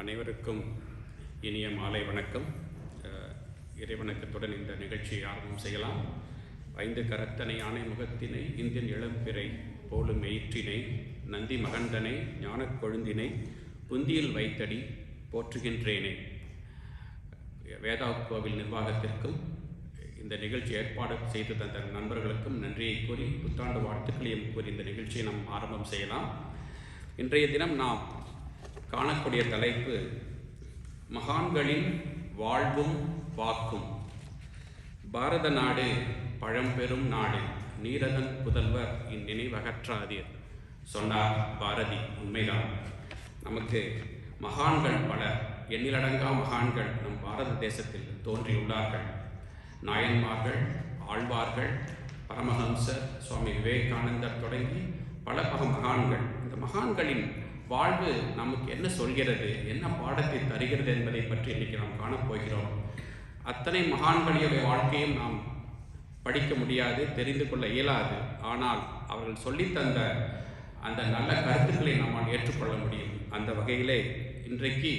அனைவருக்கும் இனிய மாலை வணக்கம். இறைவணக்கத்துடன் இந்த நிகழ்ச்சியை ஆரம்பம் செய்யலாம். ஐந்து கரத்தனை ஆணை முகத்தினை இந்தியன் இளம்பிறை போலும் எயிற்றினை நந்தி மகந்தனை ஞானக் கொழுந்தினை புந்தியில் வைத்தடி போற்றுகின்றேனே. வேதா கோவில் நிர்வாகத்திற்கும் இந்த நிகழ்ச்சி ஏற்பாடு செய்து தந்த நண்பர்களுக்கும் நன்றியை கூறி புத்தாண்டு வாழ்த்துக்களையும் கூறி இந்த நிகழ்ச்சியை நாம் ஆரம்பம் செய்யலாம். இன்றைய தினம் நாம் காணக்கூடிய தலைப்பு மகான்களின் வாழ்வும் வாக்கும். பாரத நாடு பழம்பெரும் நாடு. நீரதன் புதல்வர் இந்நினைவகற்றாதீர் சொன்னார் பாரதி உண்மைதான். நமக்கு மகான்கள் பல எண்ணிலடங்கா மகான்கள் நம் பாரத தேசத்தில் தோன்றியுள்ளார்கள். நாயன்மார்கள் ஆழ்வார்கள் பரமஹம்சர் சுவாமி விவேகானந்தர் தொடங்கி பல பல மகான்கள். இந்த மகான்களின் வாழ்வு நமக்கு என்ன சொல்கிறது? என்ன பாடத்தை தருகிறது என்பதை பற்றி இன்றைக்கி நாம் காணப்போகிறோம் அத்தனை மகான்களுடைய வாழ்க்கையும் நாம் படிக்க முடியாது தெரிந்து கொள்ள இயலாது. ஆனால் அவர்கள் சொல்லித்தந்த அந்த நல்ல கருத்துக்களை நம்மால் ஏற்றுக்கொள்ள முடியும். அந்த வகையிலே இன்றைக்கு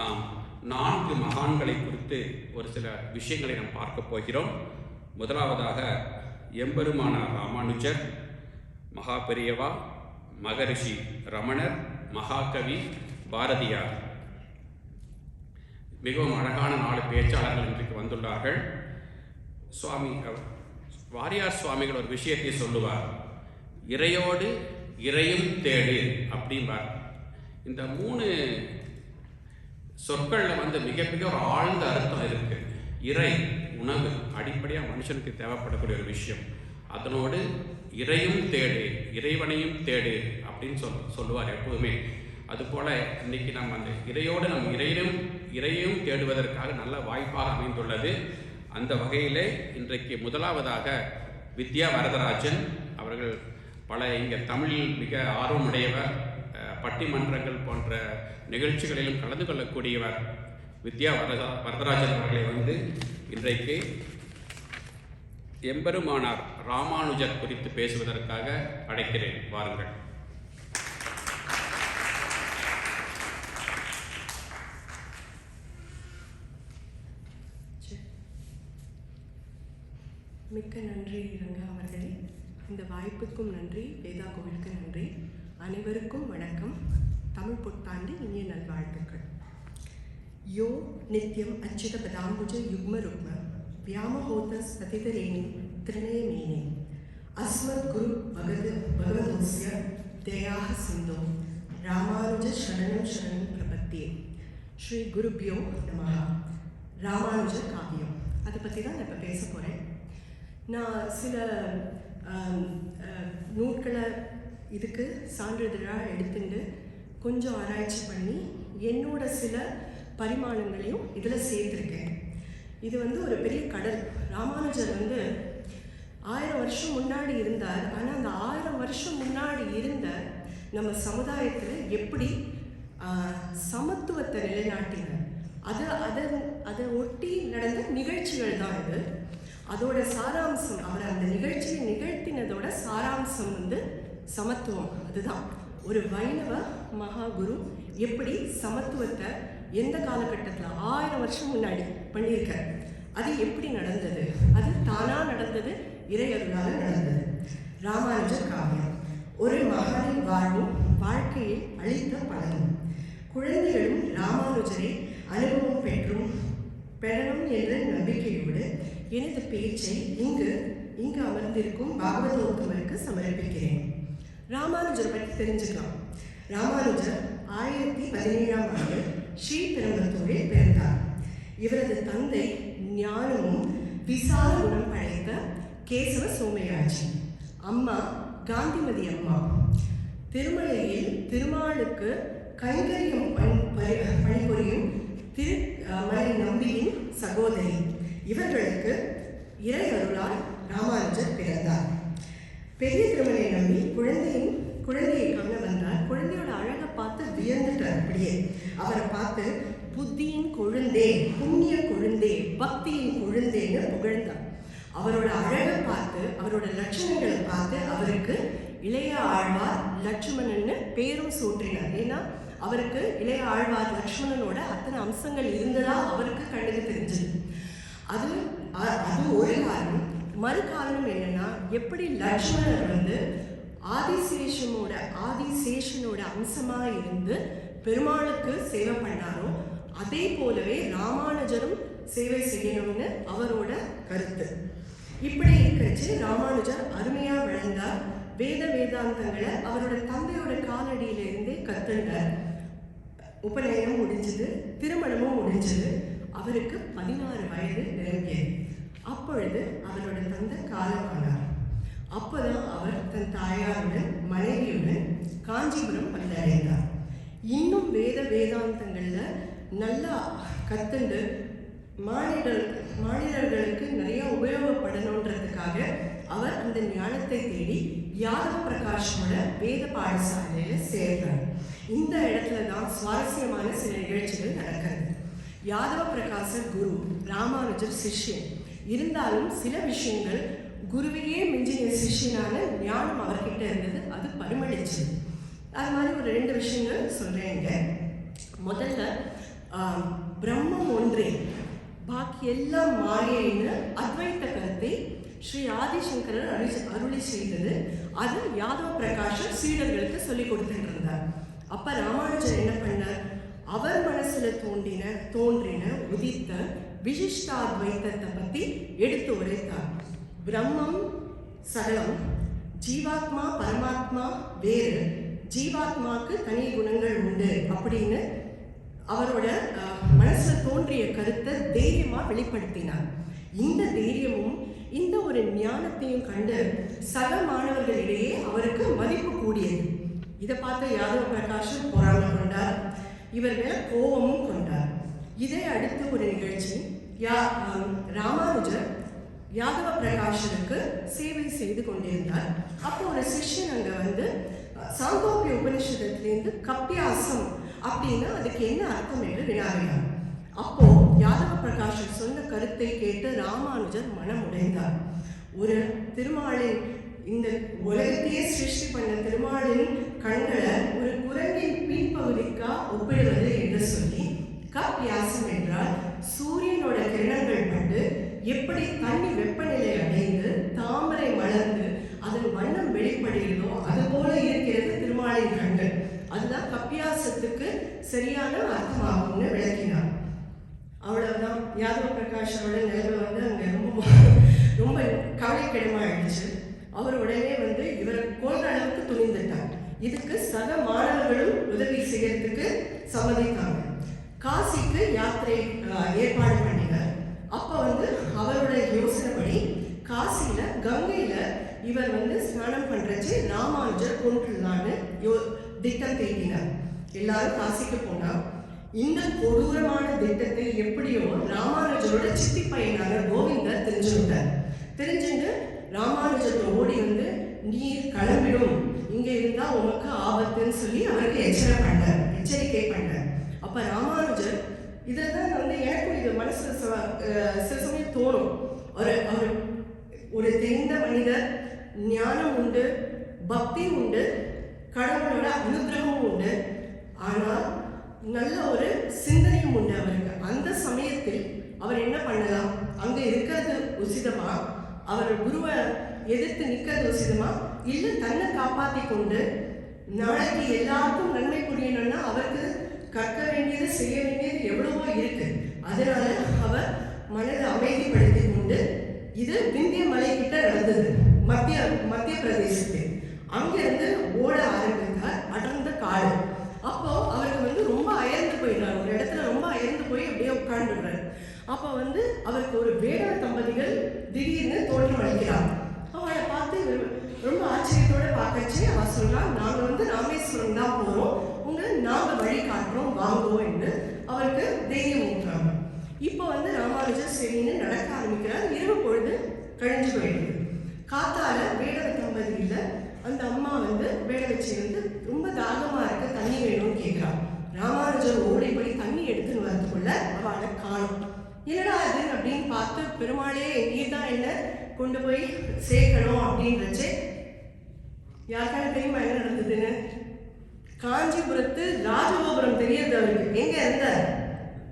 நாம் நான்கு மகான்களை குறித்து ஒரு சில விஷயங்களை நாம் பார்க்க போகிறோம். முதலாவதாக எம்பெருமானார் ராமானுஜர் மகா பெரியவா மகரிஷி ரமணர் மகாகவி பாரதியார். மிகவும் அழகான நாலு பேச்சாளர்கள் இன்றைக்கு வந்துள்ளார்கள். சுவாமி வாரியார் சுவாமிகள் ஒரு விஷயத்தை சொல்லுவார். இறையோடு இறையும் தேடு அப்படிம்பார். இந்த மூணு சொற்களில் வந்து மிக மிக ஒரு ஆழ்ந்த அர்த்தம் இருக்கு. இறை உணவு அடிப்படையாக மனுஷனுக்கு தேவைப்படக்கூடிய ஒரு விஷயம். அதனோடு இறையும் தேடு இறைவனையும் தேடு அப்படின்னு சொல் சொல்லுவார் எப்போதுமே. அதுபோல் இன்னைக்கு நம்ம அந்த இறையோடு நம் இறையும் இறையும் தேடுவதற்காக நல்ல வாய்ப்பாக அமைந்துள்ளது. அந்த வகையிலே இன்றைக்கு முதலாவதாக வித்யா வரதராஜன் அவர்கள் பல இங்கே தமிழில் மிக ஆர்வமுடையவர் பட்டிமன்றங்கள் போன்ற நிகழ்ச்சிகளிலும் கலந்து கொள்ளக்கூடியவர் வித்யா வரதா வரதராஜன் அவர்களை வந்து இன்றைக்கு எம்பெருமானார் ராமானுஜர் குறித்து பேசுவதற்காக அழைக்கிறேன். வாருங்கள். மிக்க நன்றி ரங்கா அவர்களே. இந்த வாய்ப்புக்கும் நன்றி. வேதா கோவிலுக்கு நன்றி. அனைவருக்கும் வணக்கம். தமிழ் புத்தாண்டு இனிய நல்வாழ்த்துக்கள். யோ நித்யம் அச்சுத பதாம்புஜ யுக்ம ருக்ம. வியாமஹோத ஸ்பதிதரேணி திரிணயமேனே அஸ்மத் குரு பகத பகவதோஸ்ய தயாக சிந்தோ ராமானுஜ சரணம் சரணம் பிரபத்தியே ஸ்ரீ குருபியோ நம ராமானுஜ காவியம் அதை பற்றி தான் நான் இப்போ பேச போகிறேன் நான் சில நூல்களை இதுக்கு சான்றிதழாக எடுத்துட்டு கொஞ்சம் ஆராய்ச்சி பண்ணி என்னோட சில பரிமாணங்களையும் இதில் சேர்த்துருக்கேன் இது வந்து ஒரு பெரிய கடல். ராமானுஜர் வந்து ஆயிரம் வருஷம் முன்னாடி இருந்தார். ஆனால் அந்த ஆயிரம் வருஷம் முன்னாடி இருந்த நம்ம சமுதாயத்தில் எப்படி சமத்துவத்தை நிலைநாட்டினார். அது அதை அதை ஒட்டி நடந்த நிகழ்ச்சிகள் தான் இது. அதோட சாராம்சம் அவர் அந்த நிகழ்ச்சியை நிகழ்த்தினதோட சாராம்சம் வந்து சமத்துவம். அதுதான். ஒரு வைணவ மகாகுரு எப்படி சமத்துவத்தை எந்த காலகட்டத்தில் ஆயிரம் வருஷம் முன்னாடி பண்ணியிருக்கார்? அது எப்படி நடந்தது? அது தானா நடந்தது? இறையருளால் நடந்தது. ராமானுஜர் காவியம். ஒரு மகளின் வாழ்வும் வாழ்க்கையை அழித்த பலனும் குழந்தைகளும் ராமானுஜரை அனுபவம் பெற்றும் பெறணும் என்ற நம்பிக்கையோடு எனது பேச்சை இங்கு இங்கு அமர்ந்திருக்கும் பாகவதோத்தமருக்கு சமர்ப்பிக்கிறேன். ராமானுஜர் பற்றி தெரிஞ்சுக்கலாம். ராமானுஜர் ஆயிரத்தி பதினேழாம் ஆண்டு ஸ்ரீ பிறந்தார் இவரது தந்தை ஞானமும் விசால குணம் படைத்த கேசவ சோமயாஜி. அம்மா காந்திமதி அம்மா. திருமலையில் திருமாலுக்கு கைங்கரியம் பணி பணிபுரியும் திரு மலை நம்பியின் சகோதரி. இவர்களுக்கு இறை அருளால் ராமானுஜர் பிறந்தார். பெரிய திருமலை நம்பி குழந்தையின் குழந்தையை காண வந்தார். குழந்தையோட அழகை பார்த்து வியந்துட்டார் அப்படியே. அவரை பார்த்து புத்தியின் கொழுந்தே புண்ணிய கொழுந்தே பக்தியின் கொழுந்தேன்னு புகழ்ந்தார். அவரோட அழகை பார்த்து அவரோட லட்சணங்களை பார்த்து அவருக்கு இளைய ஆழ்வார் லட்சுமணன்னு பேரும் சூட்டினார். ஏன்னா அவருக்கு இளைய ஆழ்வார் லட்சுமணனோட அத்தனை அம்சங்கள் இருந்ததா அவருக்கு கண்ணுக்கு தெரிஞ்சது. அது அது ஒரு காரணம். மறு காரணம் என்னன்னா எப்படி லட்சுமணர் வந்து ஆதிசேஷனோட ஆதிசேஷனோட அம்சமாக இருந்து பெருமாளுக்கு சேவை பண்ணாரோ அதே போலவே ராமானுஜரும் சேவை செய்யணும்னு அவரோட கருத்து. இப்படி இருக்கிறச்சு ராமானுஜர் அருமையா விளந்தார். வேத வேதாந்தங்களை அவரோட தந்தையோட காலடியில இருந்தே கத்துண்டார் உபநயனம் முடிஞ்சது திருமணமும் முடிஞ்சது. அவருக்கு பதினாறு வயது நிரம்பியது அப்பொழுது அவரோட தந்தை காலமானார் அப்போதான் அவர் தன் தாயாருடன் மனைவியுடன் காஞ்சிபுரம் வந்தடைந்தார் இன்னும் வேத வேதாந்தங்களில் நல்லா கற்றுண்டு மாநிலர் மாநிலர்களுக்கு நிறைய உபயோகப்படணுன்றதுக்காக அவர் அந்த ஞானத்தை தேடி யாதவ பிரகாஷோட வேத பாடசாலையில் சேர்ந்தார் இந்த இடத்துல தான் சுவாரஸ்யமான சில நிகழ்ச்சிகள் நடக்கிறது. யாதவ பிரகாச குரு ராமானுஜர் சிஷ்யன். இருந்தாலும் சில விஷயங்கள் குருவையே மிஞ்சிய சிஷ்யனான ஞானம் அவர்கிட்ட இருந்தது அது பரிமளிச்சது. அது மாதிரி ஒரு ரெண்டு விஷயங்கள் சொல்கிறேங்க முதல்ல பிரம்மம் ஒன்றே. பாக்கி எல்லாம் மாயைன்னு அத்வைத்த கருத்தை ஸ்ரீ ஆதிசங்கரர் அருளி அருளி செய்தது. அது யாதவ பிரகாஷர் சீடர்களுக்கு சொல்லி கொடுத்துட்டு இருந்தார் அப்ப ராமானுஜர் என்ன பண்ணார்? அவர் மனசுல தோன்றின தோன்றின உதித்த விசிஷ்டாத்வைத்தத்தை பத்தி எடுத்து உரைத்தார். பிரம்மம் சகலம் ஜீவாத்மா பரமாத்மா வேறு. ஜீவாத்மாக்கு தனி குணங்கள் உண்டு அப்படின்னு அவரோட மனசு தோன்றிய கருத்தை தைரியமா வெளிப்படுத்தினார். இந்த தைரியமும் இந்த ஒரு ஞானத்தையும் கண்டு சக மாணவர்களிடையே அவருக்கு மதிப்பு கூடியது. இதை பார்த்த யாதவ பிரகாஷன் பொறாமை கொண்டார். இவர் மேல கோபமும் கொண்டார். இதை அடுத்து ஒரு நிகழ்ச்சி யா ராமானுஜர் யாதவ பிரகாஷனுக்கு சேவை செய்து கொண்டிருந்தார். அப்போ ஒரு சிஷ்யன் அங்க வந்து சாங்கோபிய சாந்தோக்கிய உபனிஷதத்திலேருந்து கப்பியாசம் அப்படின்னா அதுக்கு என்ன அர்த்தம் என்று வினாவினார் அப்போ யாதவ பிரகாஷர் சொன்ன கருத்தை கேட்டு ராமானுஜர் மனம் உடைந்தார் ஒரு திருமாலின் இந்த உலகத்தையே சிருஷ்டி பண்ண திருமாலின் கண்களை ஒரு குரங்கின் பின்பகுதிக்கா ஒப்பிடுவது என்று சொல்லி கப் யாசம் என்றால் சூரியனோட கிரணங்கள் பட்டு எப்படி தண்ணி வெப்பநிலை அடைந்து தாமரை மலர்ந்து அதன் வண்ணம் வெளிப்படுகிறதோ அதுபோல இருக்கிறது. தான் கப்பியாசத்துக்கு சரியான அர்த்தமாகும்னு விளக்கினார். அவ்வளவுதான் யாதவ பிரகாஷோட நிலைமை வந்து அங்கே ரொம்ப ரொம்ப கவலைக்கிடமாயிடுச்சு அவர் உடனே வந்து இவரை கொள்ற அளவுக்கு துணிந்துட்டார். இதுக்கு சக மாணவர்களும் உதவி செய்யறதுக்கு சம்மதித்தாங்க. காசிக்கு யாத்திரை ஏற்பாடு பண்ணினார். அப்போ வந்து அவருடைய யோசனைப்படி காசியில் கங்கையில் இவர் வந்து ஸ்நானம் பண்ணுறச்சு ராமானுஜர் கொண்டுலான்னு யோ திட்டம் தீட்டினார் எல்லாரும் காசிக்கு போனா இந்த கொடூரமான திட்டத்தை எப்படியோ ராமானுஜரோட சித்தி பையனாக கோவிந்தர் தெரிஞ்சுக்கிட்டார். தெரிஞ்சுட்டு ராமானுஜத்தை ஓடி வந்து நீர் கிளம்பிடும். இங்க இருந்தா உனக்கு ஆபத்துன்னு சொல்லி அவருக்கு எச்சரிக்கை பண்ணார். எச்சரிக்கை பண்ணார். அப்ப ராமானுஜர் இதில் தான் வந்து எனக்கும் இது மனசு சில சமயம் தோணும். ஒரு ஒரு ஒரு தெரிந்த மனிதர் ஞானம் உண்டு பக்தி உண்டு கடவுளோட அனுகிரகமும் உண்டு. ஆனால் நல்ல ஒரு சிந்தனையும் உண்டு அவருக்கு. அந்த சமயத்தில் அவர் என்ன பண்ணலாம்? அங்கே இருக்கிறது உசிதமா? அவர் குருவை எதிர்த்து நிற்கிறது உசிதமா? இல்லை தன்னை காப்பாற்றி கொண்டு நாளைக்கு எல்லாருக்கும் நன்மை புரியணும்னா அவருக்கு கற்க வேண்டியது செய்ய வேண்டியது எவ்வளவோ இருக்கு. அதனால அவர் மனதை அமைதிப்படுத்தி கொண்டு இது விந்திய மலை கிட்ட நடந்தது. மத்திய மத்திய பிரதேசத்தில். அங்கேருந்து ஓட ஆரம்பித்தார் அடர்ந்த காடு. அப்போ அவருக்கு வந்து ரொம்ப அயர்ந்து போயிடுறார். ஒரு இடத்துல ரொம்ப அயர்ந்து போய் அப்படியே உட்கார்ந்துடுறாரு. அப்போ வந்து அவருக்கு ஒரு வேட தம்பதிகள் திடீர்னு தோற்றம் அளிக்கிறார். அவளை பார்த்து இவர் ரொம்ப ஆச்சரியத்தோட பார்க்கச்சு அவ சொல்றா நாங்க வந்து ராமேஸ்வரம் தான் போறோம். உங்களை நாங்க வழி காட்டுறோம். வாங்குவோம் என்று அவருக்கு தைரியம் ஊட்டுறாங்க. இப்போ வந்து ராமானுஜர் சரின்னு நடக்க ஆரம்பிக்கிறார். இரவு பொழுது கழிஞ்சு போயிடுது. காத்தால வேடவ தம்பதியில் அந்த அம்மா வந்து வேலை வச்சு வந்து ரொம்ப தாகமா இருக்க தண்ணி வேணும்னு கேட்கிறான் ராமானுஜர் ஓடி போய் தண்ணி எடுத்துன்னு வரதுக்குள்ள அவளை காணும். என்னடா இது அப்படின்னு பார்த்து பெருமாளே நீர் தான் என்ன கொண்டு போய் சேர்க்கணும் அப்படின்றச்சு யாருக்கான தெரியுமா என்ன நடந்ததுன்னு? காஞ்சிபுரத்து ராஜகோபுரம் தெரியறது அவருக்கு எங்க இருந்த?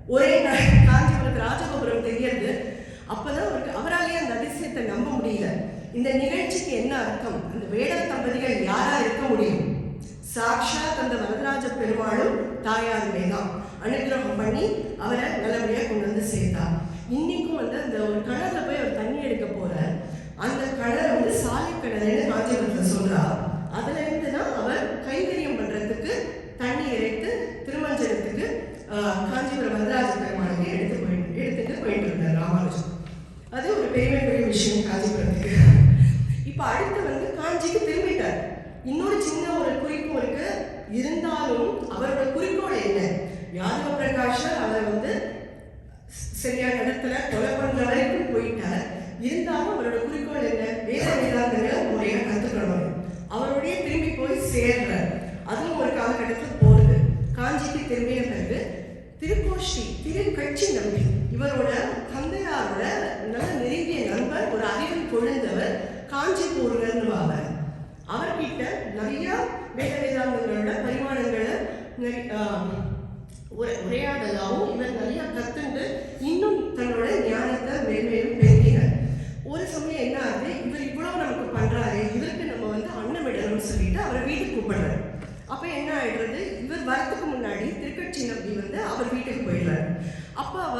ஒரே நாள் காஞ்சிபுரத்து ராஜகோபுரம் தெரியறது அப்பதான் அவருக்கு அவராலேயே அந்த அதிசயத்தை நம்ப முடியல. இந்த நிகழ்ச்சிக்கு என்ன அர்த்தம்? அந்த வேடர் தம்பதிகள் யாரா இருக்க முடியும்? சாக்ஷா அந்த வரதராஜ பெருமாளும் தாயாருமே தான். அனுகிரகம் பண்ணி அவரை நல்லபடியாக கொண்டு வந்து சேர்த்தார். இன்னைக்கும் வந்து அந்த ஒரு கிணறுல போய் அவர் தண்ணி எடுக்க போற அந்த கிணறு வந்து சாலை கிணறுன்னு காஞ்சிபுரத்துல சொல்றார். அதுல இருந்து தான் அவர் கைங்கரியம் பண்றதுக்கு தண்ணி இறைத்து திருமஞ்சனத்துக்கு காஞ்சிபுரம் வரதராஜ பெருமாளுக்கு எடுத்து போயிட்டு எடுத்துட்டு போயிட்டு இருந்தார் ராமானுஜன் அது ஒரு பெருமைக்குரிய விஷயம் காஞ்சிபுரத்துக்கு இப்போ அடுத்து வந்து காஞ்சிக்கு திரும்பிட்டார் இன்னொரு சின்ன ஒரு குறிப்பும் இருக்கு இருந்தாலும் அவரோட குறிக்கோள் என்ன யாதவ பிரகாஷர் அவர் வந்து சரியான இடத்துல கொலை பண்ற வரைக்கும் போயிட்டார் இருந்தாலும் அவரோட குறிக்கோள் என்ன வேத வேதாந்தங்களை முறையா கத்துக்கணும் அவருடைய திரும்பி போய் சேர்றார் அதுவும் ஒரு காலகட்டத்தில் போகுது காஞ்சிக்கு திரும்பிய பிறகு திருக்கோஷ்டி திருக்கட்சி நம்பி இவரோட தந்தையாரோட நல்ல நெருங்கிய நண்பர் ஒரு அறிவில் கொழுந்தவர் காஞ்சிபூர்வர்னுவாங்க அவர்கிட்ட நிறைய வேத வேதாந்தங்களோட பரிமாணங்களை உரை- உரையாடலாகவும் இவர் நிறைய கற்றுண்டு இன்னும் தன்னோட ஞானத்தை மேன்மேலும் பெருகினார் ஒரு சமயம் என்ன ஆகுது? இவர் இவ்வளவு நமக்கு பண்ணுறாரு இவருக்கு நம்ம வந்து அன்னமிடணும்னு சொல்லிட்டு அவரை வீட்டுக்கு கூப்பிடுறாரு. அப்போ என்ன ஆயிடுறது? இவர் வரத்துக்கு முன்னாடி திருக்கட்சி நம்பி வந்து அவர் வீட்டுக்கு போயிடுறாரு. அப்ப அவ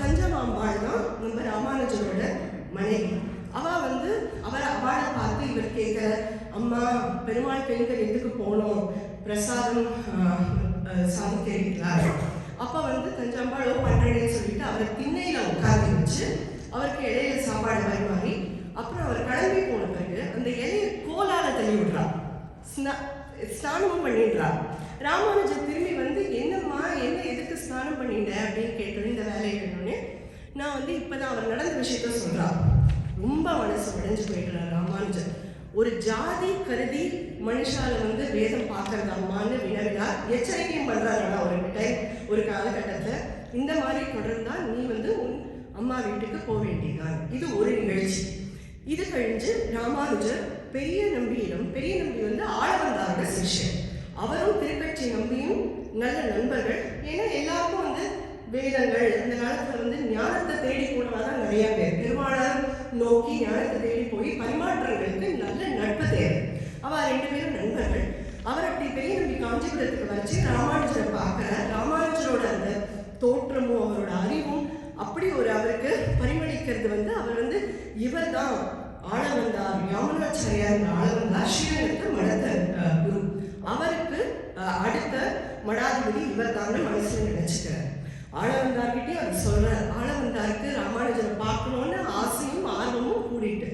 தஞ்சமாம்பாள் தான் நம்ம ராமானுஜரோட மனைவி. அவ வந்து அவரை அவளை பார்த்து இவர் கேட்கிற அம்மா பெருமாள் பெண்கள் எதுக்கு போனோம்? பிரசாதம் சாமி ஆஹ், சாதிக்கிறார் வந்து தஞ்சாம்பாளோ பண்றேன்னு சொல்லிட்டு அவரை திண்ணையில உட்காந்து வச்சு அவருக்கு இடையில சாப்பாடு பரிமாறி அப்புறம் அவர் கிளம்பி போன பிறகு அந்த இலையை கோலால தள்ளி விடுறார் ஸ்நா- ஸ்நானமும் பண்ணிடுறார் ராமானுஜர் திரும்பி வந்து என்னம்மா என்ன எதுக்கு ஸ்நானம் பண்ணிட்ட? அப்படின்னு கேட்டோன்னு இந்த வேலையை வேணும்னு நான் வந்து இப்பதான் அவர் நடந்த விஷயத்த சொல்றா. ரொம்ப மனசு உடைஞ்சு போயிடுறார் ராமானுஜர். ஒரு ஜாதி கருதி மனுஷால வந்து வேதம் பார்க்கறது அம்மான்னு வினவினார். எச்சரிக்கையும் பண்றாரு ஒரு டைம் ஒரு காலகட்டத்தில் இந்த மாதிரி தொடர்ந்தா நீ வந்து உன் அம்மா வீட்டுக்கு போக வேண்டியதான் இது ஒரு நிகழ்ச்சி. இது கழிஞ்சு ராமானுஜர் பெரிய நம்பியிடம் பெரிய நம்பி வந்து ஆளவந்தாரோட சிஷ்யன் அவரும் திருக்கட்சி நம்பியும் நல்ல நண்பர்கள். ஏன்னா எல்லாருக்கும் வந்து வேதங்கள் அந்த காலத்துல வந்து ஞானத்தை தேடி போனவா தான் நிறைய பேர். பெருமாளார் நோக்கி ஞானத்தை தேடி போய் பரிமாற்றங்களுக்கு நல்ல நட்பு தேவை. அவ ரெண்டு பேரும் நண்பர்கள். அவர் அப்படி பெரிய நம்பி காஞ்சிபுரத்துக்கு வச்சு ராமானுஜரை பார்க்கற. ராமானுஜரோட அந்த தோற்றமும் அவரோட அறிவும் அப்படி ஒரு அவருக்கு பரிமளிக்கிறது வந்து அவர் வந்து இவர் தான் ஆளவந்தார் யாமனாச்சாரியார் ஆளவந்தார் ஸ்ரீரங்கத்து மடத்த குரு. அவருக்கு அடுத்த மடாதிபதி இவர் தான் மனசுல நினைச்சுக்கிறார். ஆளவந்தார்கிட்டே அவர் சொல்றார் ஆளவந்தாருக்கு ராமானுஜரை பார்க்கணும்னு ஆசையும் ஆர்வமும் கூடிட்டு.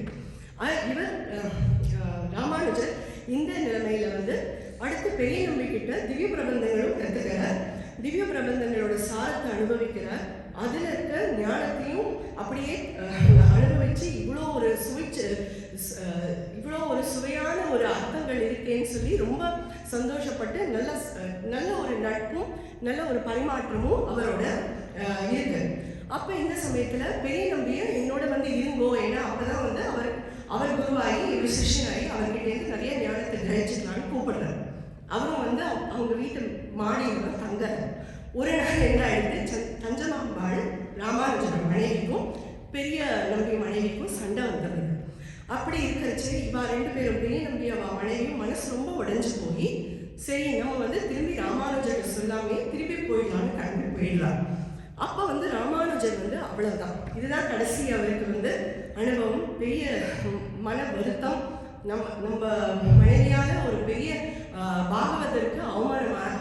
இவர் ராமானுஜர் இந்த நிலைமையில வந்து அடுத்து பெரிய நம்பிக்கிட்ட திவ்ய பிரபந்தங்களும் கற்றுக்கிறார் திவ்ய பிரபந்தங்களோட சாரத்தை அனுபவிக்கிறார். அதில் இருக்க ஞானத்தையும் அப்படியே அனுபவிச்சு இவ்வளோ ஒரு சுவிச்சு இவ்வளோ ஒரு சுவையான ஒரு அர்த்தங்கள் இருக்கேன்னு சொல்லி ரொம்ப சந்தோஷப்பட்டு நல்ல நல்ல ஒரு நட்பும் நல்ல ஒரு பரிமாற்றமும் அவரோட இருக்கு. அப்போ இந்த சமயத்தில் பெரிய நம்பியை என்னோட வந்து இருங்கோ ஏன்னா அப்பதான் வந்து அவர் அவர் குருவாகி இவர் சிஷ்யனாகி அவர்கிட்டேருந்து நிறைய ஞானத்தை கிரகிச்சுக்கலான்னு கூப்பிடுறாரு. அவரும் வந்து அவங்க வீட்டு மாடியில் தான் தங்குறாரு ஒரு நாள் என்ன ஆயிடுது? சந்- தஞ்சமாம்பாள் ராமானுஜன் மனைவிக்கும் பெரிய நம்பி மனைவிக்கும் சண்டை வந்தது. அப்படி இருக்கிறச்சு இவா ரெண்டு பேரும் பெரிய நம்பி அவ மனைவியும் மனசு ரொம்ப உடைஞ்சு போய் சரி நம்ம வந்து திரும்பி ராமானுஜர்கிட்ட சொல்லாமே திரும்பி போயிடலாம்னு கிளம்பி போயிடலாம். அப்போ வந்து ராமானுஜர் வந்து அவ்வளோதான் இதுதான் கடைசி அவருக்கு வந்து அனுபவம் பெரிய மன வருத்தம் நம்ம நம்ம மனைவியால ஒரு பெரிய பாகவதற்கு அவமானமாக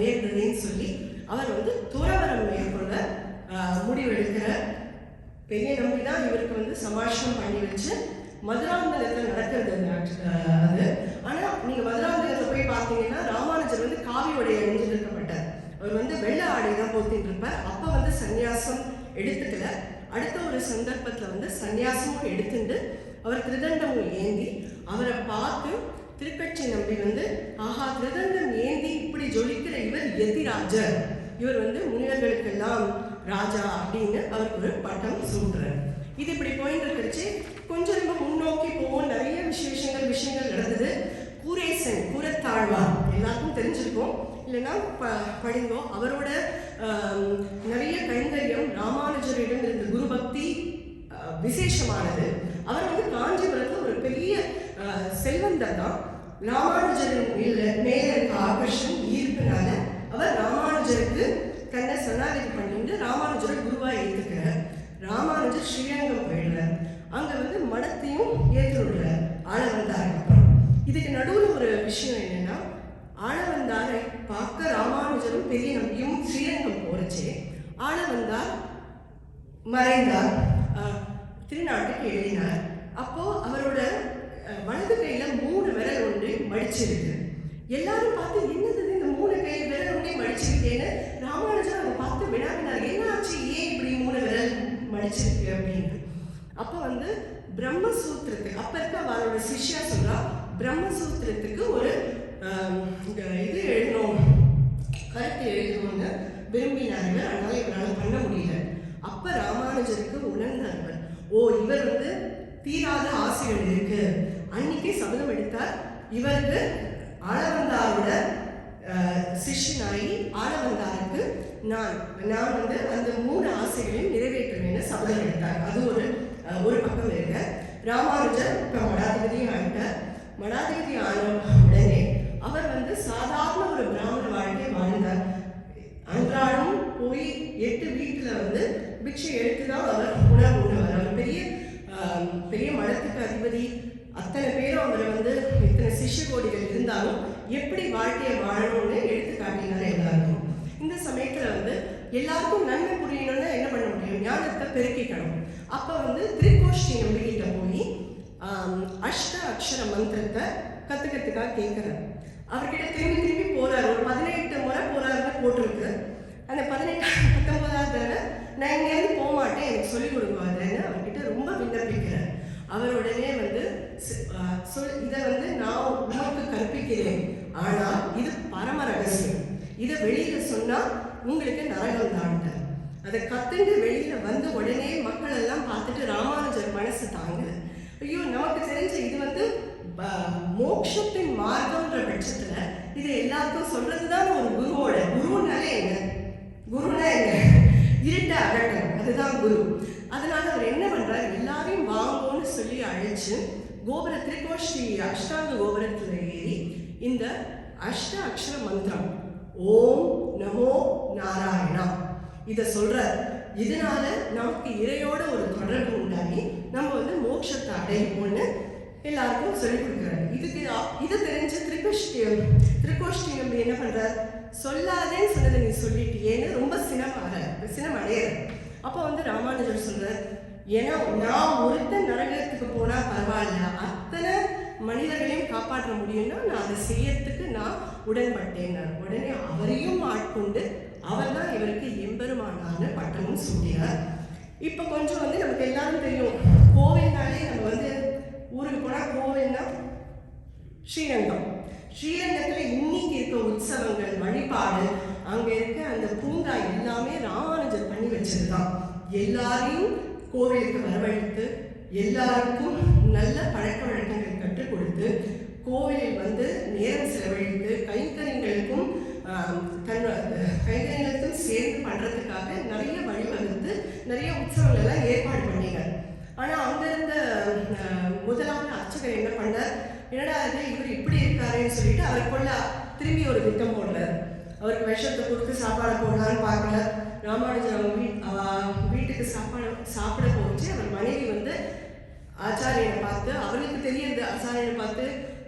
நேர்ந்ததுன்னு சொல்லி அவர் வந்து துறவரம் மேற்கொள்ள முடிவெடுக்கிறார். பெரிய நம்பி தான் இவருக்கு வந்து சமாஷம் பண்ணி வச்சு மதுராந்தகத்தில் நடக்கிறது அது. ஆனால் நீங்கள் மதுராந்தகத்தில் போய் பார்த்தீங்கன்னா ராமானுஜர் வந்து காவி உடை அணிஞ்சிருக்க அவர் வந்து வெள்ளை ஆடை தான் போத்திட்டு இருப்பார். அப்போ வந்து சந்நியாசம் எடுத்துக்கல. அடுத்த ஒரு சந்தர்ப்பத்தில் வந்து சந்நியாசமும் எடுத்துட்டு அவர் திருதண்டமும் ஏந்தி அவரை பார்த்து திருக்கட்சி நம்பி வந்து ஆஹா திருதண்டம் ஏந்தி இப்படி ஜொலிக்கிற இவர் எதிராஜர். இவர் வந்து முனிவர்களுக்கெல்லாம் ராஜா அப்படின்னு அவருக்கு ஒரு பட்டம் சூடுறார் இது இப்படி போயிட்டு இருக்கிறச்சு கொஞ்சம் நம்ம முன்னோக்கி போவோம். நிறைய விசேஷங்கள் விஷயங்கள் நடந்தது. கூரேசன் கூரத்தாழ்வார். எல்லாருக்கும் இல்லைன்னா ப படிந்தோம் அவரோட நிறைய கைங்கரியம் ராமானுஜரிடம் இருந்த குரு பக்தி அஹ், விசேஷமானது. அவர் வந்து காஞ்சிபுரத்தில் ஒரு பெரிய செல்வந்தர் தான். ராமானுஜரின் மேல மேல இருக்க ஆகர்ஷன் ஈர்ப்பினால அவர் ராமானுஜருக்கு தன்னை சரணாகதி பண்ணிட்டு ராமானுஜரை குருவா ஏற்றுக்கிறார் ராமானுஜர் ஸ்ரீரங்கம் போயிடுறார். அங்க வந்து மடத்தையும் ஏற்றுடுறார் ஆள வந்தார். இதுக்கு நடுவில் ஒரு விஷயம் என்ன? ஆள வந்தாரை பார்க்க ராமானுஜரும் பெரிய நம்பியும் ஸ்ரீரங்கம் போறச்சே. ஆள வந்தார் மறைந்தார் திருநாட்டுக்கு எழுதினார். அப்போ அவரோட வலது கையில மூணு விரல் ஒன்று மடிச்சிருக்கு. எல்லாரும் பார்த்து என்னது இந்த மூணு கை விரல் ஒன்றே மடிச்சிருக்கேன்னு ராமானுஜர் அவங்க பார்த்து வினாவினார். என்னாச்சு ஏன் இப்படி மூணு விரல் மடிச்சிருக்கு? அப்படின்னு. அப்போ வந்து பிரம்மசூத்திரத்துக்கு அப்போ இருக்க அவரோட சிஷ்யா சொல்றா பிரம்மசூத்திரத்துக்கு ஒரு இது எழுதணும் கருத்து எழுதணும்னு விரும்பினார்கள். அதனால் இவரால் பண்ண முடியல. அப்போ ராமானுஜருக்கு உணர்ந்தார்கள் ஓ இவர் வந்து தீராத ஆசைகள் இருக்கு. அன்னைக்கே சபதம் எடுத்தார். இவருக்கு ஆளவந்தாரோட சிஷ்யனாகி ஆளவந்தாருக்கு நான் நான் வந்து அந்த மூணு ஆசைகளையும் நிறைவேற்றுவேன்னு சபதம் எடுத்தார். அது ஒரு ஒரு பக்கம் இருக்க. ராமானுஜர் இப்போ மடாதிபதியும் ஆயிட்டார். மடாதிபதி ஆன உடனே அவர் வந்து சாதாரண ஒரு பிராமண வாழ்க்கை வாழ்ந்தார். அன்றாடம் போய் எட்டு வீட்டில் வந்து பிக்ஷை எடுத்து தான் அவர் உணவு உண்ணவர். அவர் பெரிய பெரிய மடத்துக்கு அதிபதி. அத்தனை பேரும் அவரை வந்து இத்தனை சிஷ்ய கோடிகள் இருந்தாலும் எப்படி வாழ்க்கையை வாழணும்னு எடுத்து காட்டினார் எல்லாருக்கும். இந்த சமயத்தில் வந்து எல்லாருக்கும் நன்மை புரியணும்னா என்ன பண்ண முடியும்? ஞானத்தை பெருக்கிக்கணும். அப்போ வந்து திருக்கோஷ்டி நம்பிக்கிட்ட போய் அஷ்ட அக்ஷர மந்திரத்தை கற்றுக்கிறதுக்காக கேட்குறாரு அவர்கிட்ட திரும்பி திரும்பி போறாரு. ஒரு பதினெட்டு முறை போறாருன்னு போட்டிருக்கு. அந்த பதினெட்டு பத்தொன்பதாவது தடவை நான் இங்கேருந்து போக மாட்டேன் எனக்கு சொல்லிக் கொடுக்குவாருன்னு அவர்கிட்ட ரொம்ப விண்ணப்பிக்கிறேன். அவர் உடனே வந்து சொல் இதை வந்து நான் உனக்கு கற்பிக்கிறேன். ஆனால் இது பரம ரகசியம். இதை வெளியில் சொன்னால் உங்களுக்கு நரகம் தான்ட்டார் அதை கத்துண்டு வெளியில் வந்த உடனே மக்கள் எல்லாம் பார்த்துட்டு ராமானுஜர் மனசு தாங்க ஐயோ நமக்கு தெரிஞ்ச இது வந்து மோட்சத்தின் மார்க்கம்ன்ற பட்சத்துல இது எல்லாருக்கும் சொல்றதுதான் ஒரு குருவோட. குருனாலே என்ன? குருனா என்ன? இருட்ட அகட்டம் அதுதான் குரு. அதனால அவர் என்ன பண்றாரு? எல்லாரையும் வாங்கோன்னு சொல்லி அழைச்சு கோபுர திரிகோஷ்டி அஷ்டாங்க கோபுரத்துல ஏறி இந்த அஷ்ட அக்ஷர மந்திரம் ஓம் நமோ நாராயணா இதை சொல்றார். இதனால நமக்கு இறையோட ஒரு தொடர்பு உண்டாகி நம்ம வந்து மோட்சத்தை அடைவோம்னு எல்லாருக்கும் சொல்லிக் கொடுக்குறாரு இதுக்கு இது தெரிஞ்ச திரிகோஷ்டி திரிகோஷ்டி நம்ம என்ன பண்றார் சொல்லாதேன்னு சொன்னதை நீ சொல்லிட்டியேன்னு ரொம்ப சினம் ஆற சினம் அடையிற. அப்போ வந்து ராமானுஜர் சொல்றார் ஏன்னா நான் ஒருத்த நரகத்துக்கு போனா பரவாயில்ல அத்தனை மனிதர்களையும் காப்பாற்ற முடியும்னா நான் அதை செய்யறதுக்கு நான் உடன்பட்டேன். உடனே அவரையும் ஆட்கொண்டு அவர் தான் இவருக்கு எம்பெருமானார்னு பட்டமும் சூட்டினார். இப்போ கொஞ்சம் வந்து நமக்கு எல்லாரும் தெரியும் கோவில்னாலே நம்ம வந்து ஊருக்கு போனால் கோவில்னா ஸ்ரீரங்கம். ஸ்ரீரங்கத்தில் இன்னைக்கு இருக்க உற்சவங்கள் வழிபாடு அங்கே இருக்க அந்த பூங்கா எல்லாமே ராமானுஜர் பண்ணி வச்சதுதான் எல்லாரையும் கோவிலுக்கு வரவழைத்து எல்லாருக்கும் நல்ல பழக்க வழக்கங்கள் கற்றுக் கொடுத்து கோவிலில் வந்து நேரம் செலவழித்து கைத்தறிகளுக்கும் தன் கைங்கரியங்களுக்கும் சேர்ந்து பண்ணுறதுக்காக நிறைய வழிவகுத்து நிறைய உற்சவங்கள் எல்லாம் ஏற்பாடு பண்ணினார் ஆனால் அங்க இருந்த முதலாவது அர்ச்சகர் என்ன பண்ணார்? என்னடா இது இவர் இப்படி இருக்காருன்னு சொல்லிட்டு அவருக்குள்ள திரும்பி ஒரு திட்டம் போடுறார். அவருக்கு விஷத்தை கொடுத்து சாப்பாடு போடலான்னு பார்க்கல. ராமானுஜன் அவங்க வீட் வீட்டுக்கு சாப்பாடு சாப்பிட போச்சு அவர் மனைவி வந்து ஆச்சாரியனை பார்த்து அவருக்கு தெரியுது ஆச்சாரியனை பார்த்து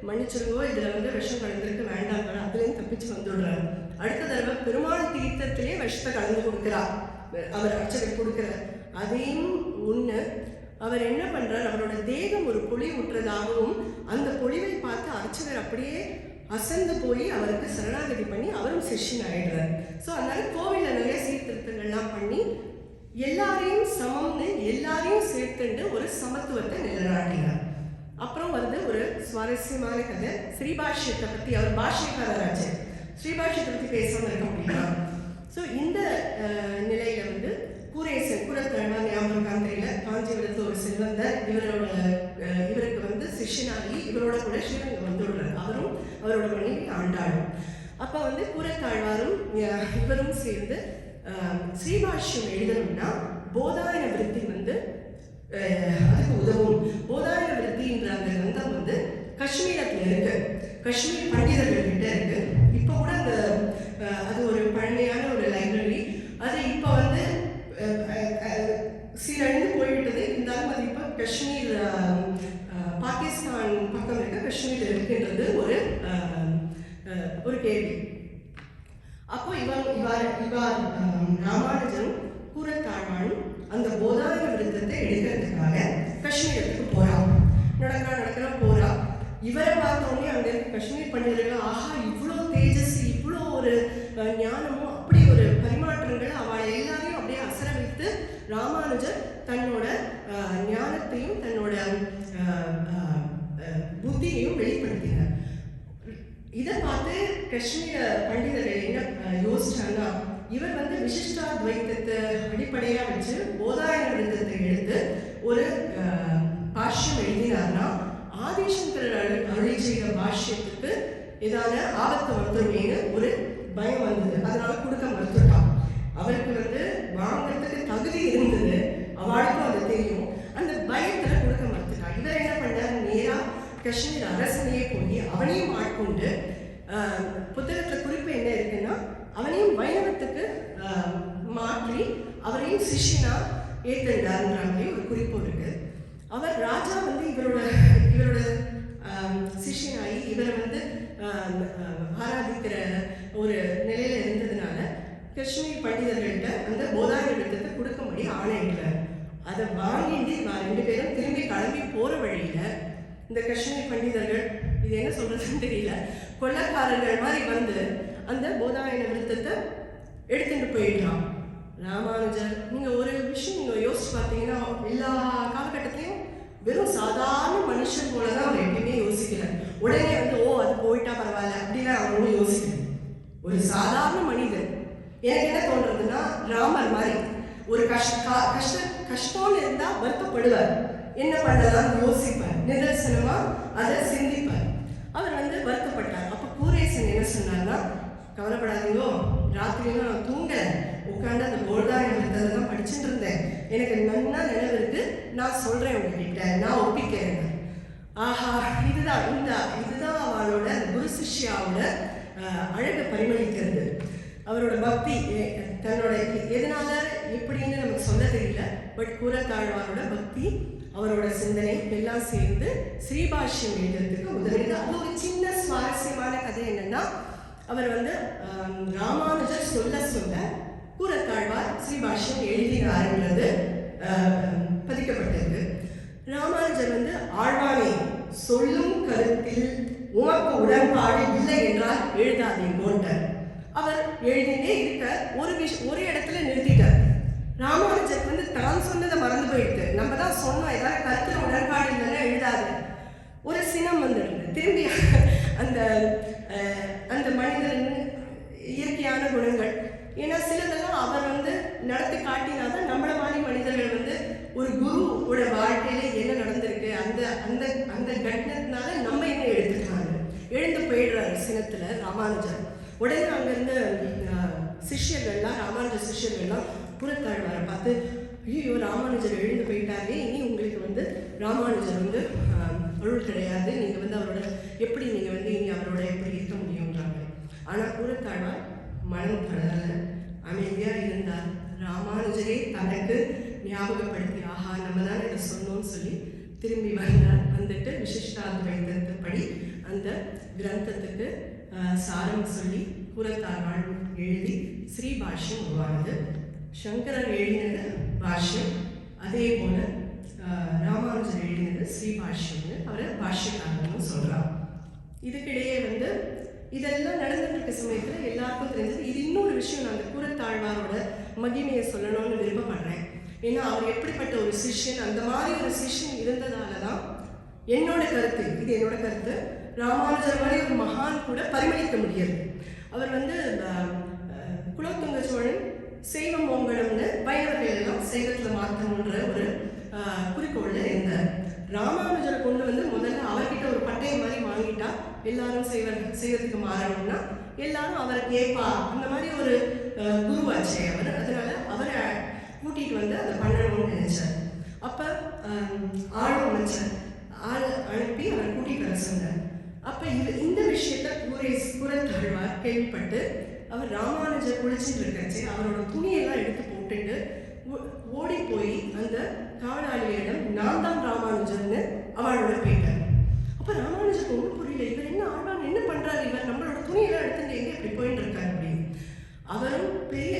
மன்னிச்சிருங்கோ இதில் வந்து விஷம் கலந்துருக்கு வேண்டாம் அதுலேருந்து தப்பிச்சு வந்துடுறாரு. அடுத்த தடவை பெருமாள் தீர்த்தத்திலே விஷத்தை கலந்து கொடுக்கிறார். அவர் அர்ச்சகர் கொடுக்குற அதையும் ஒன்று அவர் என்ன பண்றார்? அவரோட தேகம் ஒரு பொழி விட்டுறதாகவும் அந்த பொழிவை பார்த்து அர்ச்சகர் அப்படியே அசந்து போய் அவருக்கு சரணாகதி பண்ணி அவரும் சிஷ்யன் ஆயிடுறார். ஸோ அதனால கோவிலில் நிறைய சீர்திருத்தங்கள்லாம் பண்ணி எல்லாரையும் சமம்னு எல்லாரையும் சேர்த்துண்டு ஒரு சமத்துவத்தை நிலநாட்டினார். அப்புறம் வந்து ஒரு சுவாரஸ்யமான கதை. ஸ்ரீபாஷ்யத்தை பற்றி அவர் பாஷ்யக்காரராச்சு. ஸ்ரீபாஷ்யத்தை பற்றி பேசாமல் இருக்க முடியுமா? ஸோ இந்த நிலையில வந்து கூரேசன் குலத்தழமா ஞாபகம் காந்திரியில காஞ்சிபுரத்தில் ஒரு செல்வந்தர் இவரோட இவருக்கு வந்து சிஷ்யனாகி இவரோட கூட ஸ்ரீரங்கம் வந்துடுறார் அவரும் அவரோட மனைவி ஆண்டாளும். அப்போ வந்து கூரத்தாழ்வாரும் இவரும் சேர்ந்து ஸ்ரீபாஷ்யம் எழுதணும்னா போதாயன விருத்தி வந்து அதுக்கு உதவும். போதாயன விருத்தின்ற அந்த கிரந்தம் வந்து காஷ்மீரத்தில் இருக்கு. காஷ்மீர் பண்டிதர்கள் கிட்ட இருக்கு. இப்போ கூட அந்த அது ஒரு பழமையான ஒரு லைப்ரரி அது இப்போ வந்து அஹ், அஹ், அஹ், சீரழிந்து போய்விட்டது இருந்தாலும் அது இப்போ காஷ்மீர் அஹ், அஹ், பாகிஸ்தான் பக்கம் இருக்க காஷ்மீர் இருக்கின்றது ஒரு அஹ், அஹ், ஒரு கேள்வி அப்போ இவன் இவ்வாறு இவ்வாறு ராமானுஜரும் ராமானுஜனும் கூரத்தாழ்வானும் அந்த போதான விருத்தத்தை எடுக்கிறதுக்காக காஷ்மீரத்துக்கு போறான் நடக்கிறா நடக்கிறா போறா. இவரை பார்த்த அங்கே இருக்க காஷ்மீர் பண்டிதர்கள் ஆஹா இவ்வளோ தேஜஸ் இவ்வளோ ஒரு ஞானமும் அப்படி ஒரு பரிமாற்றங்கள் அவளை எல்லாரையும் அப்படியே அசர வைத்து ராமானுஜர் தன்னோட ஞானத்தையும் தன்னோட புத்தியையும் வெளிப்படுத்தினார். இதை பார்த்து காஷ்மீர பண்டிதர்கள் என்ன அஹ், யோசிச்சாங்கன்னா இவர் வந்து விசிஷ்டாத்வைத்தத்தை அடிப்படையாக வச்சு போதாய விருத்தத்தை எடுத்து ஒரு பாஷ்யம் எழுதினார்னா ஆதிசங்கர் அருளி செய்த பாஷ்யத்துக்கு ஏதாவது ஆபத்து வந்துருமேனு ஒரு பயம் வந்தது. அதனால கொடுக்க மறுத்துட்டான். அவருக்கு வந்து வாங்குறதுக்கு தகுதி இருந்தது. அவளுக்கும் அது தெரியும். அந்த பயத்துல கொடுக்க மறுத்துட்டான். இவர் என்ன பண்ணார்? கிருஷ்ணன் அரசனையே போய் அவனையும் ஆட்கொண்டு புத்தகத்தில் குறிப்பு என்ன இருக்குன்னா அவனையும் வைணவத்துக்கு மாற்றி அவரையும் சிஷ்யனா ஏத்துண்டாருன்ற மாதிரி ஒரு குறிப்பு இருக்கு. அவர் ராஜா வந்து இவரோட இவரோட சிஷியனாகி இவரை வந்து ஆராதிக்கிற ஒரு நிலையில இருந்ததுனால கிருஷ்ணகிரி பண்டிதர்கள்ட்ட அந்த போதாய விருத்தத்தை கொடுக்கும்படி ஆணையிட்டார். அதை வாங்கிட்டு நான் ரெண்டு பேரும் திரும்பி கிளம்பி போற வழியில இந்த காஷ்மீர் பண்டிதர்கள் இது என்ன சொல்றதுன்னு தெரியல. கொள்ளக்காரர்கள் மாதிரி வந்து அந்த போதாயன விருத்தத்தை எடுத்துட்டு போயிடலாம் ராமானுஜர் நீங்க ஒரு விஷயம் நீங்க யோசிச்சு பார்த்தீங்கன்னா எல்லா காலகட்டத்திலையும் வெறும் சாதாரண மனுஷன் போல தான் அவர் எப்பயுமே யோசிக்கல. உடனே வந்து ஓ அது போயிட்டா பரவாயில்ல அப்படிலாம் அவங்களும் யோசிக்கல. ஒரு சாதாரண மனிதன். எனக்கு என்ன தோன்றதுன்னா ராமர் மாதிரி ஒரு கஷ்ட கஷ்ட கஷ்டம்னு இருந்தா வருத்தப்படுவார். என்ன பண்ணலாம் யோசிப்பார் நிதர்சனமா அதை சிந்திப்பார் அவர் வந்து வருத்தப்பட்டார். அப்ப கூரேசன் என்ன சொன்னார்னா கவலைப்படாதீங்கோ ராத்திரியும் நான் தூங்க உட்காந்து அந்த போல்டாயன் தான் படிச்சுட்டு இருந்தேன். எனக்கு நன்னா நினைவு இருக்கு. நான் சொல்றேன் உங்ககிட்ட. நான் ஒப்பிக்கிறேன். ஆஹா இதுதான் இந்த இதுதான் அவளோட குரு சிஷ்யாவோட அழகை பரிமளிக்கிறது. அவரோட பக்தி தன்னோட எதனால எப்படின்னு நமக்கு சொல்ல தெரியல பட் கூறத்தாழ்வாரோட பக்தி அவரோட சிந்தனை எல்லாம் சேர்ந்து ஸ்ரீபாஷ்யம் எழுதுறதுக்கு உதவிது அது ஒரு சின்ன சுவாரஸ்யமான கதை என்னன்னா அவர் வந்து ராமானுஜர் சொல்ல சொல்ல கூரத்தாழ்வார் ஸ்ரீபாஷ்யம் எழுதினாருன்றது பதிக்கப்பட்டிருக்கு. ராமானுஜர் வந்து ஆழ்வானே சொல்லும் கருத்தில் உமக்கு உடன்பாடு இல்லை என்றால் எழுதாதீங்கோன்றார் அவர் எழுதினே இருக்க ஒரு விஷ ஒரு இடத்துல நிறுத்திட்டார். ராமானுஜர் வந்து தான் சொன்னதை மறந்து போயிட்டு நம்ம தான் சொன்னோம் ஏதாவது கருத்துல உடன்பாடு இல்லைன்னா எழுதாது. ஒரு சினம் வந்துடுது. திரும்பி அந்த அந்த மனிதன் இயற்கையான குணங்கள். ஏன்னா சிலதெல்லாம் அவர் வந்து நடத்தி காட்டினாதான் நம்மளை மாதிரி மனிதர்கள் வந்து ஒரு குருவோட வாழ்க்கையில என்ன நடந்திருக்கு அந்த அந்த அந்த கட்டணத்தினால நம்ம என்ன எடுத்துக்கிறாங்க எழுந்து போயிடுறாரு சினத்துல ராமானுஜர். உடனே அங்கிருந்து சிஷ்யர்கள்லாம் ராமானுஜ சிஷ்யர்கள்லாம் புறத்தாழ்வாரை பார்த்து ஐயோ ராமானுஜர் எழுந்து போயிட்டாரே இனி உங்களுக்கு வந்து ராமானுஜர் வந்து பொருள் அருள் கிடையாது. நீங்கள் வந்து அவரோட எப்படி நீங்கள் வந்து இனி அவரோட எப்படி இருக்க முடியுன்றாங்க ஆனால் புறத்தாழ்வார் மனம் தளரல. அமைதியாக இருந்தார். ராமானுஜரே தனக்கு ஞாபகப்படுத்தி ஆஹா நம்ம தான் இதை சொன்னோம்னு சொல்லி திரும்பி வந்தார். வந்துட்டு விசிஷ்டாத்வைத்தப்படி அந்த கிரந்தத்துக்கு சாரம் சொல்லி கூறத்தாழ்வாள் எழுதி ஸ்ரீபாஷ்யம் உருவானது. சங்கரர் எழுதின பாஷ்யம் அதே போல ராமானுஜர் எழுதினது ஸ்ரீ பாஷ்யம்னு அவர் பாஷ்யக்காரன்னு சொல்றார் இதுக்கிடையே வந்து இதெல்லாம் நடந்துட்டு இருக்க சமயத்துல எல்லாருக்கும் தெரிஞ்சது இது இன்னொரு விஷயம் நான் அந்த கூறத்தாழ்வாரோட மகிமையை சொல்லணும்னு விருப்பப்படுறேன். ஏன்னா அவர் எப்படிப்பட்ட ஒரு சிஷ்யன் அந்த மாதிரி ஒரு சிஷ்யன் இருந்ததால தான் என்னோட கருத்து இது என்னோட கருத்து ராமானுஜர் மாதிரி ஒரு மகான் கூட பரிமளிக்க முடியாது அவர் வந்து அஹ், குலோத்துங்க செய்வம் சைவ மோங்கடம்னு வைணவர்கள் எல்லாம் சைவத்தில் மாற்றணுன்ற ஒரு குறிக்கோளில் இருந்தார் ராமானுஜரை கொண்டு வந்து முதல்ல அவர்கிட்ட ஒரு பட்டயம் மாதிரி வாங்கிட்டா எல்லாரும் செய்வ செய்வதற்கு மாறணும்னா எல்லாரும் அவரை கேட்பா. அந்த மாதிரி ஒரு குருவாச்சே அவர். அதனால அவரை கூட்டிகிட்டு வந்து அதை பண்ணணும்னு நினைச்சார் அப்போ அஹ், ஆளும் அமைச்சர் ஆள் அனுப்பி அவரை கூட்டிகிட்டு வர சொன்னார். அப்போ இது இந்த விஷயத்த கூரை குரத்தாழ்வார் கேள்விப்பட்டு அவர் ராமானுஜர் குளிச்சுட்டு இருக்காச்சு அவரோட துணியெல்லாம் எடுத்து போட்டுட்டு ஓ- ஓடி போய் அந்த காவலாளியிடம் நான் தான் ராமானுஜர்னு அவளோட போயிட்டார் அப்போ ராமானுஜருக்கு ஒன்றும் புரியல. இவர் என்ன ஆழ்வான் என்ன பண்ணுறாரு இவர் நம்மளோட துணியெல்லாம் எடுத்துட்டு எங்கே இப்படி போயிட்டு இருக்காரு அப்படின்னு. அவரும் பெரிய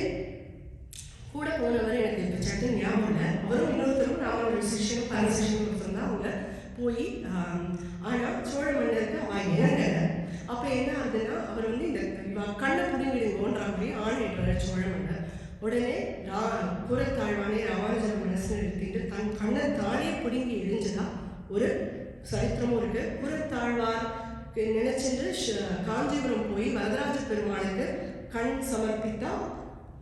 கூட போனவர் எனக்கு இப்போ சட்டன் ஞாபகம் இல்லை. அவரும் இன்னொரு ராமானுஜர் சிஷ்யனும் பரமசிஷ்யனும் ஒருத்தர் தான் அவங்க போய் ஆம், ஆனா சோழ மன்னருக்கு அவ இறங்கல அப்ப என்ன ஆகுதுன்னா அவர் வந்து இந்த இவ கண்ணை புடிங்கிடுங்கோன்ற மாதிரி ஆணையிடுறார் சோழ மன்னர் உடனே ரா புறத்தாழ்வானே ராமானுஜர் மனசு நிறுத்திட்டு தன் கண்ணை தானே பிடுங்கி எரிஞ்சதா? ஒரு சரித்திரமும் இருக்கு. புறத்தாழ்வார் நினைச்சிட்டு காஞ்சிபுரம் போய் வரதராஜ பெருமாளுக்கு கண் சமர்ப்பித்தா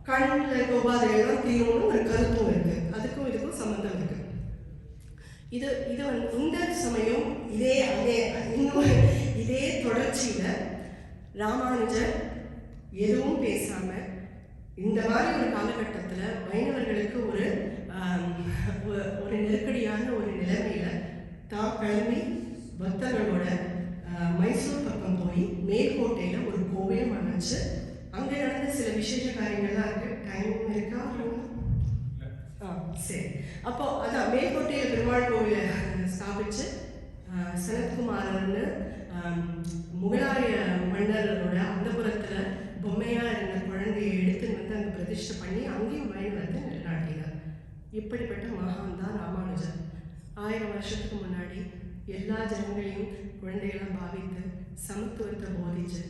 கண்ணில் கோபாதையெல்லாம் தீரும்னு ஒரு கருத்தும் இருக்கு. அதுக்கும் இதுக்கும் சம்மந்தம் இருக்கு. இது இது வந்து இந்த சமயம் இதே அதே இன்னும் இதே தொடர்ச்சியில ராமானுஜர் எதுவும் பேசாம இந்த மாதிரி ஒரு காலகட்டத்தில் வைணவர்களுக்கு ஒரு ஒரு நெருக்கடியான ஒரு நிலைமையில தான் கிளம்பி பக்தர்களோட மைசூர் பக்கம் போய் மேற்கோட்டையில் ஒரு கோவிலும் அமைச்சு அங்கே நடந்த சில விசேஷ காரியங்கள்லாம் இருக்கு. டைம் இருக்கா ஆ சரி. அப்போ அதான் மேல்கோட்டையில் பெருமாள் கோவிலை ஸ்தாபிச்சு சனத்குமாரன்னு முகலாய முகலாய அந்த அந்தபுரத்தில் பொம்மையாக இருந்த குழந்தையை எடுத்து வந்து அங்கே பிரதிஷ்டை பண்ணி அங்கேயும் மயில் வந்து நிலநாட்டினார் இப்படிப்பட்ட மகான் தான் ராமானுஜர். ஆயிரம் வருஷத்துக்கு முன்னாடி எல்லா ஜனங்களையும் குழந்தைகளாம் பாவித்து சமத்துவத்தை போதிச்சு.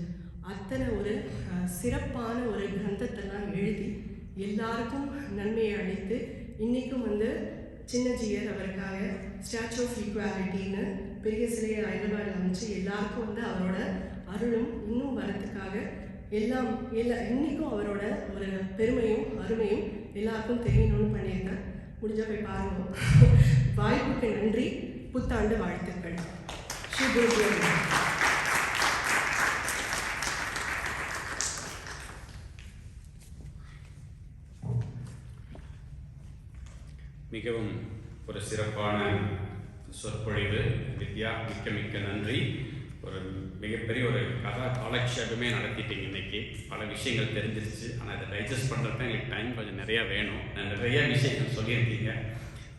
அத்தனை ஒரு சிறப்பான ஒரு கிரந்தத்தெல்லாம் எழுதி எல்லாருக்கும் நன்மையை அளித்து இன்றைக்கும் வந்து சின்னஜியர் அவருக்காக ஸ்டாச்சு ஆஃப் ஈக்குவாலிட்டின்னு பெரிய சிலையை ஹைதராபாடில் அமைச்சு எல்லாருக்கும் வந்து அவரோட அருளும் இன்னும் வரத்துக்காக எல்லாம் எல்லா இன்றைக்கும் அவரோட ஒரு பெருமையும் அருமையும் எல்லாருக்கும் தெரியணும்னு பண்ணியிருக்கேன். முடிஞ்சால் போய் பாருங்கள் வாய்ப்புக்கு நன்றி. புத்தாண்டு வாழ்த்துக்கள். ஸ்ரீ மிகவும் ஒரு சிறப்பான சொற்பொழிவு. வித்யா மிக்க மிக்க நன்றி. ஒரு மிகப்பெரிய ஒரு கதா காலக்ஷேபமே நடத்திட்டீங்க இன்னைக்கு. பல விஷயங்கள் தெரிஞ்சிருச்சு. ஆனால் அதை டைஜஸ்ட் பண்ணுறதுக்கு எங்களுக்கு டைம் கொஞ்சம் நிறையா வேணும். நான் நிறைய விஷயங்கள் சொல்லியிருக்கீங்க.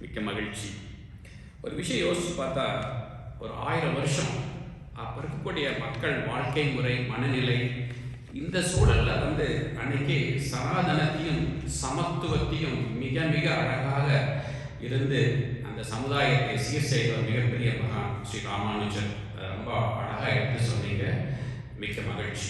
மிக்க மகிழ்ச்சி. ஒரு விஷயம் யோசிச்சு பார்த்தா ஒரு ஆயிரம் வருஷம் அப்போ இருக்கக்கூடிய மக்கள் வாழ்க்கை முறை மனநிலை இந்த சூழல்ல வந்து அன்னைக்கு சனாதனத்தையும் சமத்துவத்தையும் மிக மிக அழகாக இருந்து அந்த சமுதாயத்தை சீர் செய்த மிகப்பெரிய மகான் ஸ்ரீ ராமானுஜர். ரொம்ப அழகாக எடுத்து சொன்னீங்க மிக்க மகிழ்ச்சி